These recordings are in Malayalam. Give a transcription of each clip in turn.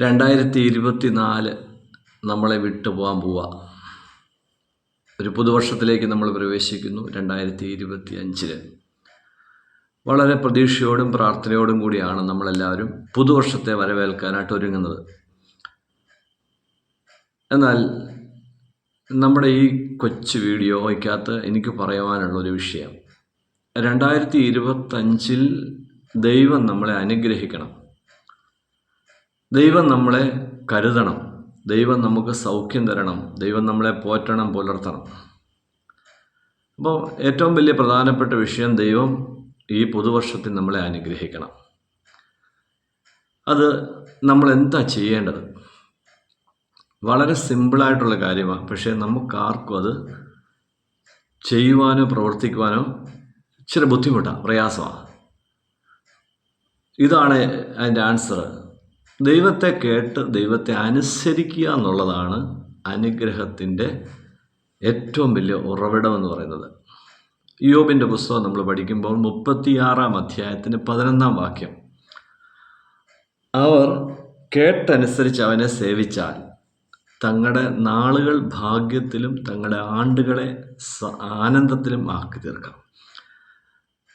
രണ്ടായിരത്തി ഇരുപത്തി നാല് നമ്മളെ വിട്ടു പോകാൻ പോവുക ഒരു പുതുവർഷത്തിലേക്ക് നമ്മൾ പ്രവേശിക്കുന്നു രണ്ടായിരത്തി ഇരുപത്തി അഞ്ചിൽ വളരെ പ്രതീക്ഷയോടും പ്രാർത്ഥനയോടും കൂടിയാണ് നമ്മളെല്ലാവരും പുതുവർഷത്തെ വരവേൽക്കാനായിട്ട് ഒരുങ്ങുന്നത്. എന്നാൽ നമ്മുടെ ഈ കൊച്ചു വീഡിയോ വീഡിയോയ്ക്കകത്ത് എനിക്ക് പറയുവാനുള്ളൊരു വിഷയം. രണ്ടായിരത്തി ഇരുപത്തഞ്ചിൽ ദൈവം നമ്മളെ അനുഗ്രഹിക്കണം. ദൈവം നമ്മളെ കരുതണം. ദൈവം നമുക്ക് സൗഖ്യം തരണം. ദൈവം നമ്മളെ പോറ്റണം പുലർത്തണം. അപ്പോൾ ഏറ്റവും വലിയ പ്രധാനപ്പെട്ട വിഷയം ദൈവം ഈ പുതുവർഷത്തിൽ നമ്മളെ അനുഗ്രഹിക്കണം. അത് നമ്മൾ എന്താ ചെയ്യേണ്ടത്? വളരെ സിമ്പിളായിട്ടുള്ള കാര്യമാണ്. പക്ഷേ നമുക്കാർക്കും അത് ചെയ്യുവാനോ പ്രവർത്തിക്കുവാനോ ഇച്ചിരി ബുദ്ധിമുട്ടാണ് പ്രയാസമാണ്. ഇതാണ് അതിന്റെ ആൻസർ ദൈവത്തെ കേട്ട് ദൈവത്തെ അനുസരിക്കുക എന്നുള്ളതാണ് അനുഗ്രഹത്തിന്റെ ഏറ്റവും വലിയ ഉറവിടം എന്ന് പറയുന്നത്. യോബിന്റെ പുസ്തകം നമ്മൾ പഠിക്കുമ്പോൾ മുപ്പത്തിയാറാം അധ്യായത്തിന് പതിനൊന്നാം വാക്യം. അവർ കേട്ടനുസരിച്ച് അവനെ സേവിച്ചാൽ തങ്ങളുടെ നാളുകൾ ഭാഗ്യത്തിലും തങ്ങളുടെ ആണ്ടുകളെ ആനന്ദത്തിലും ആക്കി തീർക്കാം.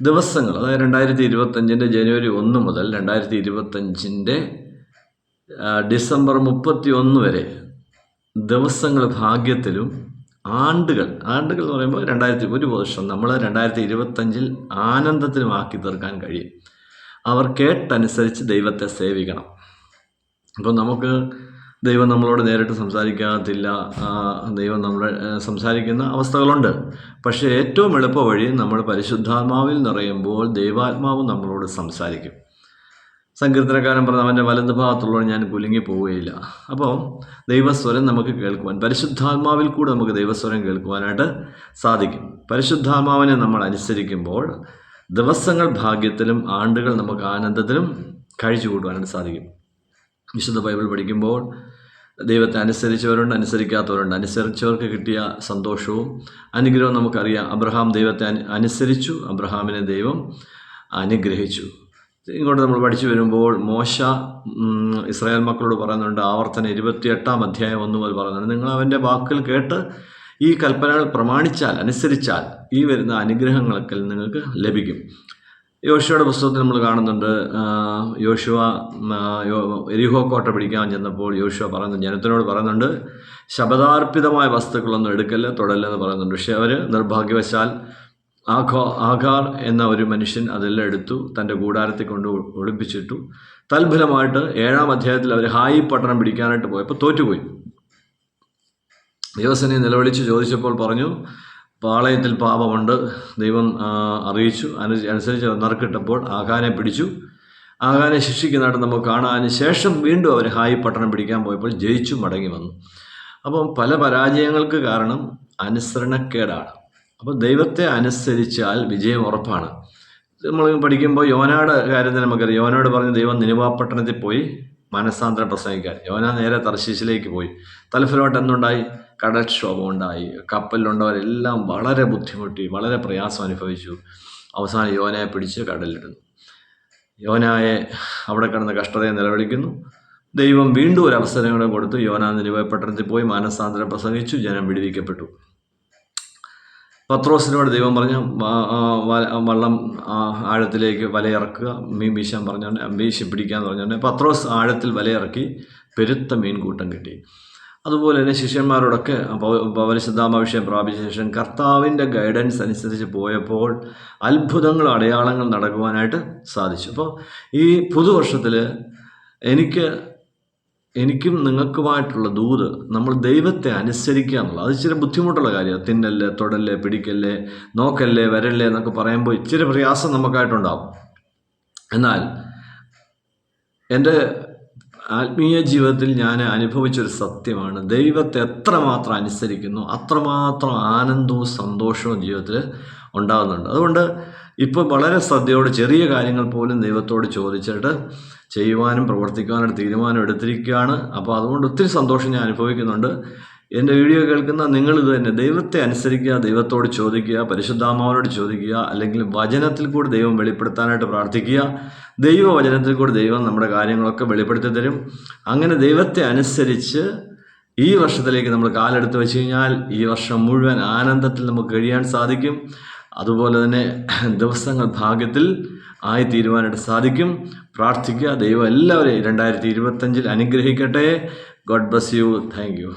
ദിവസങ്ങൾ അതായത് രണ്ടായിരത്തി ഇരുപത്തഞ്ചിന്റെ ജനുവരി ഒന്ന് മുതൽ രണ്ടായിരത്തി ഇരുപത്തഞ്ചിന്റെ ഡിസംബർ മുപ്പത്തി ഒന്ന് വരെ ദിവസങ്ങൾ ഭാഗ്യത്തിലും ആണ്ടുകൾ ആണ്ടുകൾ എന്ന് പറയുമ്പോൾ രണ്ടായിരത്തി ഒരു വർഷം നമ്മൾ രണ്ടായിരത്തി ഇരുപത്തഞ്ചിൽ ആനന്ദത്തിലും ആക്കി തീർക്കാൻ കഴിയും. അവർ കേട്ടനുസരിച്ച് ദൈവത്തെ സേവിക്കണം. അപ്പോൾ നമുക്ക് ദൈവം നമ്മളോട് നേരിട്ട് സംസാരിക്കാത്തില്ല ദൈവം നമ്മളെ സംസാരിക്കുന്ന അവസ്ഥകളുണ്ട്. പക്ഷേ ഏറ്റവും എളുപ്പ വഴി നമ്മൾ പരിശുദ്ധാത്മാവിൽ നിറയുമ്പോൾ ദൈവാത്മാവ് നമ്മളോട് സംസാരിക്കും. സങ്കീർത്തനക്കാരൻ പറഞ്ഞ അവന്റെ വലത് ഭാഗത്തുള്ളവർ ഞാൻ കുലുങ്ങി പോവുകയില്ല. അപ്പോൾ ദൈവസ്വരം നമുക്ക് കേൾക്കുവാൻ പരിശുദ്ധാത്മാവിൽ കൂടെ നമുക്ക് ദൈവസ്വരം കേൾക്കുവാനായിട്ട് സാധിക്കും. പരിശുദ്ധാത്മാവിനെ നമ്മൾ അനുസരിക്കുമ്പോൾ ദിവസങ്ങൾ ഭാഗ്യത്തിലും ആണ്ടുകൾ നമുക്ക് ആനന്ദത്തിലും കഴിച്ചു കൂട്ടുവാനായിട്ട് സാധിക്കും. വിശുദ്ധ ബൈബിൾ പഠിക്കുമ്പോൾ ദൈവത്തെ അനുസരിച്ചവരുണ്ട് അനുസരിക്കാത്തവരുണ്ട്. അനുസരിച്ചവർക്ക് കിട്ടിയ സന്തോഷവും അനുഗ്രഹവും നമുക്കറിയാം. അബ്രഹാം ദൈവത്തെ അനുസരിച്ചു. അബ്രഹാമിനെ ദൈവം അനുഗ്രഹിച്ചു. ഇങ്ങോട്ട് നമ്മൾ പഠിച്ചു വരുമ്പോൾ മോശ ഇസ്രായേൽ മക്കളോട് പറയുന്നുണ്ട് ആവർത്തന ഇരുപത്തിയെട്ടാം അധ്യായം ഒന്ന് മുതൽ പറയുന്നുണ്ട്. നിങ്ങൾ അവന്റെ വാക്കുകൾ കേട്ട് ഈ കൽപ്പനകൾ പ്രമാണിച്ചാൽ അനുസരിച്ചാൽ ഈ വരുന്ന അനുഗ്രഹങ്ങളൊക്കെ നിങ്ങൾക്ക് ലഭിക്കും. യോശുവയുടെ പുസ്തകത്തിൽ നമ്മൾ കാണുന്നുണ്ട് യോശുവ എരിഹോ കോട്ട പിടിക്കാൻ ചെന്നപ്പോൾ യോശുവ പറയുന്നു ജനത്തിനോട് പറയുന്നുണ്ട് ശബദാർപ്പിതമായ വസ്തുക്കളൊന്നും എടുക്കല്ല തൊടല്ലെന്ന് പറയുന്നുണ്ട്. പക്ഷേ അവർ നിർഭാഗ്യവശാൽ ആഘോ ആഘാർ എന്ന ഒരു മനുഷ്യൻ അതെല്ലാം എടുത്തു തന്റെ കൂടാരത്തിൽ കൊണ്ട് ഒളിപ്പിച്ചിട്ടു. തൽഫലമായിട്ട് ഏഴാം അധ്യായത്തിൽ അവർ ഹായി പട്ടണം പിടിക്കാനായിട്ട് പോയപ്പോൾ തോറ്റുപോയി. ദൈവസനെ നിലവിളിച്ച് ചോദിച്ചപ്പോൾ പറഞ്ഞു പാളയത്തിൽ പാപമുണ്ട്. ദൈവം അറിയിച്ചു. അനു അനുസരിച്ച് നറുക്കിട്ടപ്പോൾ ആകാനെ പിടിച്ചു. ആഹാനെ ശിക്ഷിക്കുന്നതായിട്ട് നമുക്ക് കാണാൻ ശേഷം വീണ്ടും അവർ ഹായി പട്ടണം പിടിക്കാൻ പോയപ്പോൾ ജയിച്ചു മടങ്ങി വന്നു. അപ്പം പല പരാജയങ്ങൾക്ക് കാരണം അനുസരണക്കേടാണ്. അപ്പോൾ ദൈവത്തെ അനുസരിച്ചാൽ വിജയം ഉറപ്പാണ്. നമ്മൾ പഠിക്കുമ്പോൾ യോനയുടെ കാര്യത്തിൽ നമുക്കറിയാം. യോനോട് പറഞ്ഞ് ദൈവം നിലവാപട്ടണത്തിൽ പോയി മനസ്സാന്തരം പ്രസംഗിക്കാൻ. യോന നേരെ തർശീശിലേക്ക് പോയി. തലഫലോട്ട് എന്തുണ്ടായി? കടക്ഷോഭം ഉണ്ടായി കപ്പലിലുണ്ടവരെല്ലാം വളരെ ബുദ്ധിമുട്ടി വളരെ പ്രയാസം അനുഭവിച്ചു. അവസാനം യോനയെ പിടിച്ച് കടലിലിടുന്നു. യോനായെ അവിടെ കിടന്ന കഷ്ടതയെ നിലവിളിക്കുന്നു. ദൈവം വീണ്ടും ഒരു അവസരം കൂടെ കൊടുത്തു. യോന നിനുവ പട്ടണത്തിൽ പോയി മാനസാന്തരം പ്രസംഗിച്ചു. ജനം വിടുവിക്കപ്പെട്ടു. പത്രോസിനോട് ദൈവം പറഞ്ഞു "വ- ആ, വ- വള്ളം ആഴത്തിലേക്ക് വലയിറക്കുക. മീൻ വീശാൻ പറഞ്ഞോണ്ട് വീശി പിടിക്കാന്ന് പറഞ്ഞോണ്ട് പത്രോസ് ആഴത്തിൽ വലയിറക്കി പെരുത്ത മീൻകൂട്ടം കിട്ടി. അതുപോലെ തന്നെ ശിഷ്യന്മാരോടൊക്കെ പൗരശുദ്ധാമാവിഷയം പ്രാപിച്ച ശേഷം കർത്താവിന്റെ ഗൈഡൻസ് അനുസരിച്ച് പോയപ്പോൾ അത്ഭുതങ്ങൾ അടയാളങ്ങൾ നടക്കുവാനായിട്ട് സാധിച്ചു. അപ്പോൾ ഈ പുതുവർഷത്തിൽ എനിക്ക് എനിക്കും നിങ്ങൾക്കുമായിട്ടുള്ള ദൂത് നമ്മൾ ദൈവത്തെ അനുസരിക്കുക എന്നുള്ളത് അത് ഇച്ചിരി ബുദ്ധിമുട്ടുള്ള കാര്യമാണ്. തിന്നല്ലേ തൊടല്ലേ പിടിക്കല്ലേ നോക്കല്ലേ വരല്ലേ എന്നൊക്കെ പറയുമ്പോൾ ഇച്ചിരി പ്രയാസം നമുക്കായിട്ടുണ്ടാവും. എന്നാൽ എന്റെ ആത്മീയ ജീവിതത്തിൽ ഞാൻ അനുഭവിച്ചൊരു സത്യമാണ്. ദൈവത്തെ എത്രമാത്രം അനുസരിക്കുന്നു അത്രമാത്രം ആനന്ദവും സന്തോഷവും ജീവിതത്തിൽ ഉണ്ടാകുന്നുണ്ട് അതുകൊണ്ട് ഇപ്പോൾ വളരെ ശ്രദ്ധയോടെ ചെറിയ കാര്യങ്ങൾ പോലും ദൈവത്തോട് ചോദിച്ചിട്ട് ചെയ്യുവാനും പ്രവർത്തിക്കുവാനും തീരുമാനം എടുത്തിരിക്കുകയാണ്. അപ്പോൾ അതുകൊണ്ട് ഒത്തിരി സന്തോഷം ഞാൻ അനുഭവിക്കുന്നുണ്ട്. എന്റെ വീഡിയോ കേൾക്കുന്ന നിങ്ങൾ ഇത് തന്നെ ദൈവത്തെ അനുസരിക്കുക ദൈവത്തോട് ചോദിക്കുക പരിശുദ്ധാമാവനോട് ചോദിക്കുക അല്ലെങ്കിൽ വചനത്തിൽ കൂടി ദൈവം വെളിപ്പെടുത്താനായിട്ട് പ്രാർത്ഥിക്കുക. ദൈവ വചനത്തിൽ കൂടി ദൈവം നമ്മുടെ കാര്യങ്ങളൊക്കെ വെളിപ്പെടുത്തി തരും. അങ്ങനെ ദൈവത്തെ അനുസരിച്ച് ഈ വർഷത്തിലേക്ക് നമ്മൾ കാലെടുത്ത് വെച്ച് കഴിഞ്ഞാൽ ഈ വർഷം മുഴുവൻ ആനന്ദത്തിൽ നമുക്ക് കഴിയാൻ സാധിക്കും. അതുപോലെ തന്നെ ദിവസങ്ങൾ ഭാഗ്യത്തിൽ ആയി തീരുവാനായിട്ട് സാധിക്കും. പ്രാർത്ഥിക്കുക ദൈവം എല്ലാവരെയും രണ്ടായിരത്തി ഇരുപത്തഞ്ചിൽ അനുഗ്രഹിക്കട്ടെ. God bless you thank you